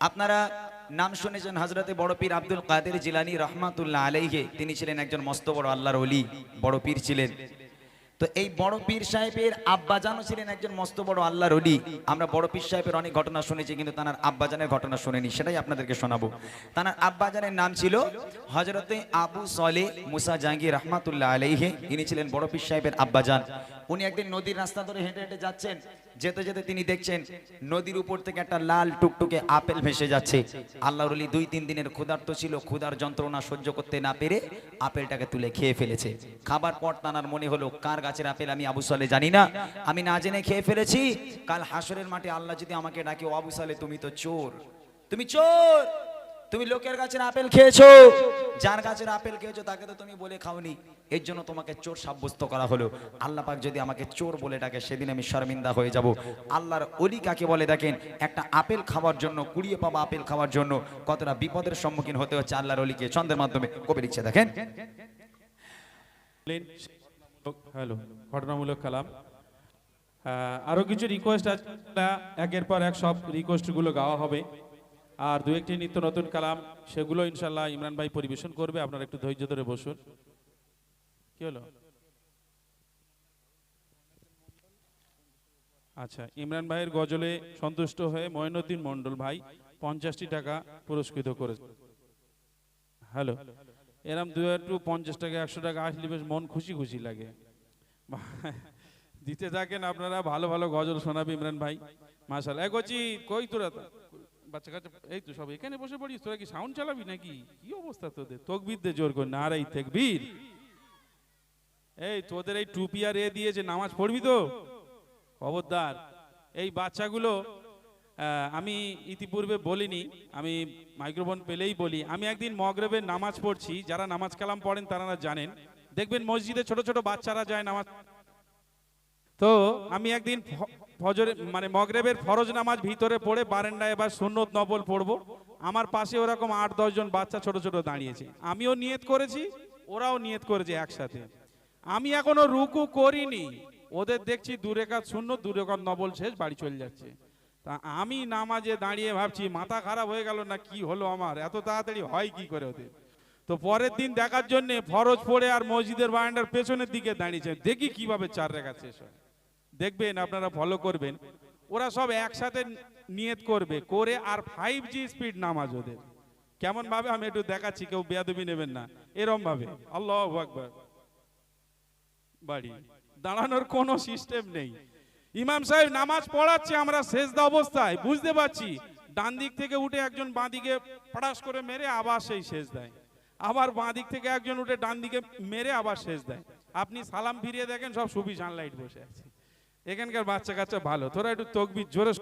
আপনারা নাম শুনেছেন হাজরতে বড় পীর আব্দুল কাদের জিলানি রহমাতুল্লাহ আলাইহে। তিনি ছিলেন একজন মস্ত বড় আল্লাহর অলি বড় পীর ছিলেন। তো এই বড় পীর সাহেবের আব্বাজানও ছিলেন একজন মস্ত বড় আল্লাহর অলি আমরা বড় পীর সাহেবের অনেক ঘটনা শুনেছি, কিন্তু তার আব্বাজানের ঘটনা শুনিনি, সেটাই আপনাদেরকে শোনাবো। তার আব্বাজানের নাম ছিল হজরতে আবু সলে মুসা জাহাঙ্গীর রহমাতুল্লাহ আলাইহে, ইনি ছিলেন বড় পীর সাহেবের আব্বাজান। উনি একদিন নদীর রাস্তা ধরে হেঁটে হেঁটে যাচ্ছেন, যেতে যেতে তিনি দেখছেন নদীর উপর থেকে একটা লাল টুকটুকে আপেল ভেসে যাচ্ছে। আল্লাহর অলি দুই তিন দিনের ক্ষুধার্ত ছিল, ক্ষুধার যন্ত্রণা সহ্য করতে না পেরে আপেলটাকে তুলে খেয়ে ফেলেছে। খাবার পর তানার মনে হলো, কার গাছের আপেল আমি আবু সালে জানি না। আমি না জেনে খেয়ে ফেলেছি। কাল হাসরের মাঠে আল্লাহ যদি আমাকে ডাকে, ও আবু সালে, তুমি তো চোর। তুমি চোর। তুমি লোকের গাছের আপেল খেয়েছো। যার গাছের আপেল খেয়েছো, তাকে তো তুমি বলে খাওনি। এর জন্য তোমাকে চোর সাব্যস্ত করা হলো। আল্লাহ পাক যদি আমাকে চোর বলে ডাকে, সেদিন আমি শর্মিন্দা হয়ে যাব। আল্লাহর অলি কাকে বলে দেখেন? একটা আপেল খাওয়ার জন্য, কুড়িয়ে পাবা আপেল খাওয়ার জন্য কতটা বিপদের সম্মুখীন হতে হচ্ছে আল্লাহর অলিকে ছন্দের মাধ্যমে কবি লিখছে, দেখেন। হ্যালো ঘটনামূলক কালাম। আহ, আরও কিছু রিকোয়েস্ট আছে একের পর এক সব রিকোয়েস্টগুলো গাওয়া হবে। আর দু একটি নিত্য নতুন কালাম সেগুলো ইনশাল্লাহ ইমরান ভাই পরিবেশন করবে আপনারা একটু ধৈর্য ধরে বসুন। কি হলো? আচ্ছা ইমরান ভাইয়ের গজলে সন্তুষ্ট হয়ে ময়নুদ্দিন মন্ডল ভাই পঞ্চাশটি টাকা পুরস্কৃত করেছে। হ্যালো এরম দু একটু পঞ্চাশ টাকা, একশো টাকা আসলে বেশ মন খুশি খুশি লাগে। দিতে থাকেন আপনারা, ভালো ভালো গজল শোনাবে ইমরান ভাই। মাশাল এক কচি, কই তোরা? বাচ্চা কাচ্চা, এই তো সব এখানে বসে পড়িস, তোরা কি সাউন্ড চালাবি নাকি? কি অবস্থা তোদের? তকবির দে জোর করে, নারাই তেকবীর। এই তোদের এই টুপি আর এ দিয়ে যে নামাজ পড়বি তো? খবরদার। এই বাচ্চাগুলো আমি ইতিপূর্বে বলিনি, আমি মাইক্রোফোন পেলেই বলি। আমি একদিন মগরবের নামাজ পড়ছি, যারা নামাজ কালাম পড়েন তারা জানেন। দেখবেন মসজিদে ছোট ছোট বাচ্চারা যায় নামাজ। তো আমি একদিন ফজরে মানে মগরেবের ফরজ নামাজ ভিতরে পড়ে বারেন্ডায় এবার সুন্নত নবল পড়ব। আমার পাশে ওরকম আট, দশ জন বাচ্চা ছোট ছোট দাঁড়িয়েছে। আমিও নিয়ত করেছি, ওরাও নিয়ত করেছে একসাথে। আমি এখনও রুকু করিনি। ওদের দেখছি দূরেকাত শূন্য দূরেকাত নবল শেষ, বাড়ি চলে যাচ্ছে। তা আমি নামাজে দাঁড়িয়ে ভাবছি, মাথা খারাপ হয়ে গেল না কি হলো আমার? এত তাড়াতাড়ি হয় কি করে ওদের? তো পরের দিন দেখার জন্য ফরজ পড়ে আর মসজিদের বারান্দার পেছনের দিকে দাঁড়িয়েছে। দেখি কীভাবে চার রেখা শেষ হয়। দেখবেন, আপনারা ফলো করবেন। ওরা সব একসাথে নিয়ত করবে, করে আর ফাইভ জি স্পিড নামাজ ওদের। কেমন ভাবে আমি একটু দেখাচ্ছি, কেউ বেয়াদবি নেবেন না। এরম ভাবে আল্লাহ বাড়ি। দাঁড়ানোর কোনো সিস্টেম নেই। ইমাম সাহেব নামাজ পড়াচ্ছে আমরা শেষদা অবস্থায় বুঝতে পারছি। ডান দিক থেকে উঠে একজন বাঁ দিকে পড়াশ করে মেরে আবার সেই শেষ দেয় আবার বাঁ দিক থেকে একজন উঠে ডান দিকে মেরে আবার শেষ দেয় আপনি সালাম ফিরিয়ে দেখেন সব সুবি সানলাইট বসে আছে। এখানকার বাচ্চা কাচ্চা ভালো। তোরা একটু তকবি জোরে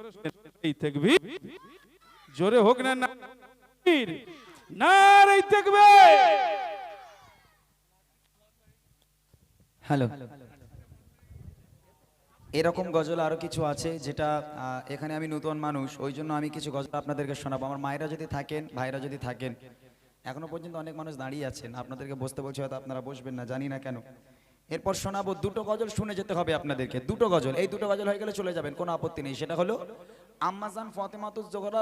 এই তকবির জোরে হোক না না হ্যালো। এরকম গজল আরও কিছু আছে যেটা এখানে আমি নতুন মানুষ, ওই জন্য আমি কিছু গজল আপনাদেরকে শোনাবো। আমার মায়েরা যদি থাকেন, ভাইরা যদি থাকেন, এখনও পর্যন্ত অনেক মানুষ দাঁড়িয়ে আছেন। আপনাদেরকে বসতে বলছি, হয়তো আপনারা বসবেন না, জানি না কেন। এরপর শোনাবো, দুটো গজল শুনে যেতে হবে আপনাদেরকে, দুটো গজল। এই দুটো গজল হয়ে গেলে চলে যাবেন, কোনো আপত্তি নেই। সেটা হলো, আম্মাজান ফতেমাতুজ জোহরা